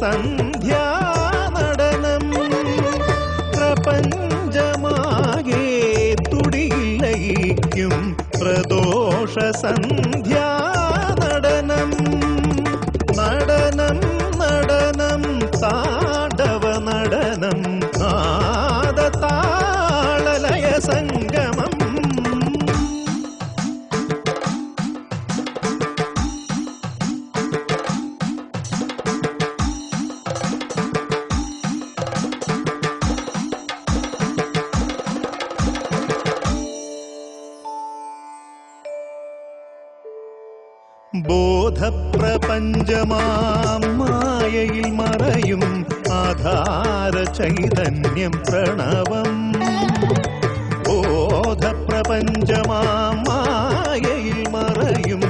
സന്ധ്യാ നടനം. പ്രപഞ്ചമാകെ തുടിയിലയിക്കും പ്രദോഷ സന്ധ്യാ നടനം. നടനം നടനം താടവ നടനം നാദ താളലയ സംഗമം ബോധപ്രപഞ്ചമാം മായയിൽ മറയും ആധാര ചൈതന്യം പ്രണവം ബോധപ്രപഞ്ചമാം മായയിൽ മറയും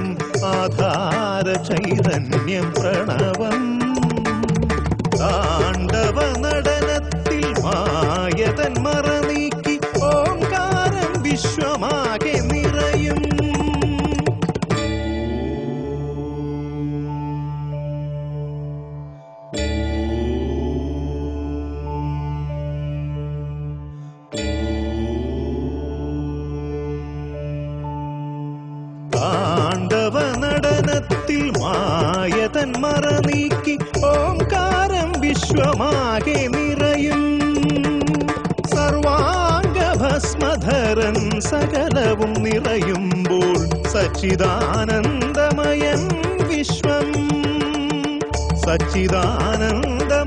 ആധാര ചൈതന്യം പ്രണവം മറ നീക്കി ഓംകാരം വിശ്വമാകെ നിറയും. സർവാംഗ ഭസ്മധരൻ സകലവും നിറയുമ്പോൾ സച്ചിദാനന്ദമയൻ വിശ്വം. സച്ചിദാനന്ദമയൻ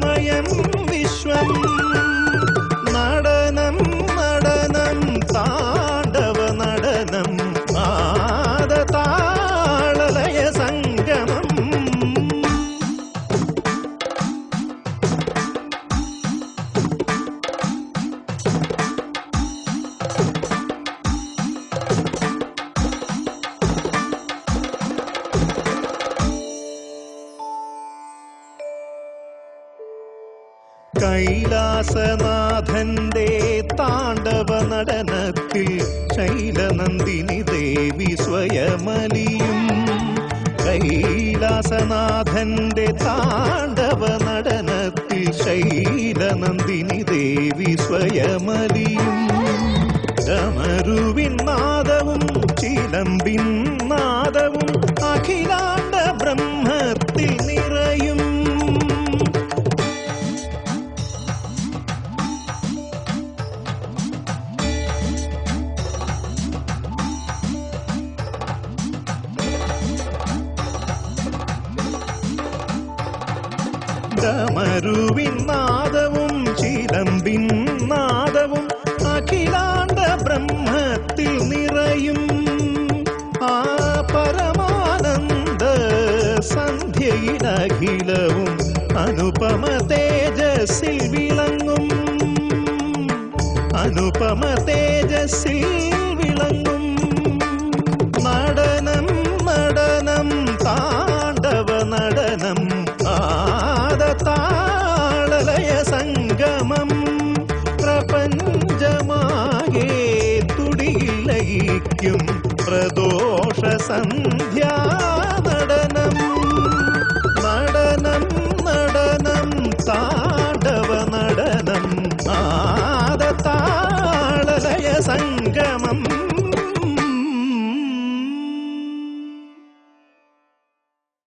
കൈലാസനാഥന്റെ താണ്ഡവ നടനത്തിൽ ശൈലനന്ദിനി ദേവി സ്വയമലിയും. കൈലാസനാഥന്റെ താണ്ഡവ നടനത്തിൽ ശൈലനന്ദിനി ദേവി സ്വയമലിയും. ഡമരുവിൻ നാദവും ചിലമ്പിൻ ഡമരുവിൻ നാദവും ചിലമ്പിൻ നാദവും അഖിലാണ്ട ബ്രഹ്മത്തിൽ നിറയും. ആ പരമാനന്ദ സന്ധ്യയിലഖിലവും അനുപമ തേജസ്സിൽ വിളങ്ങും. അനുപമ തേജസ്സിൽ വിളങ്ങും. किं प्रदोषसन्ध्या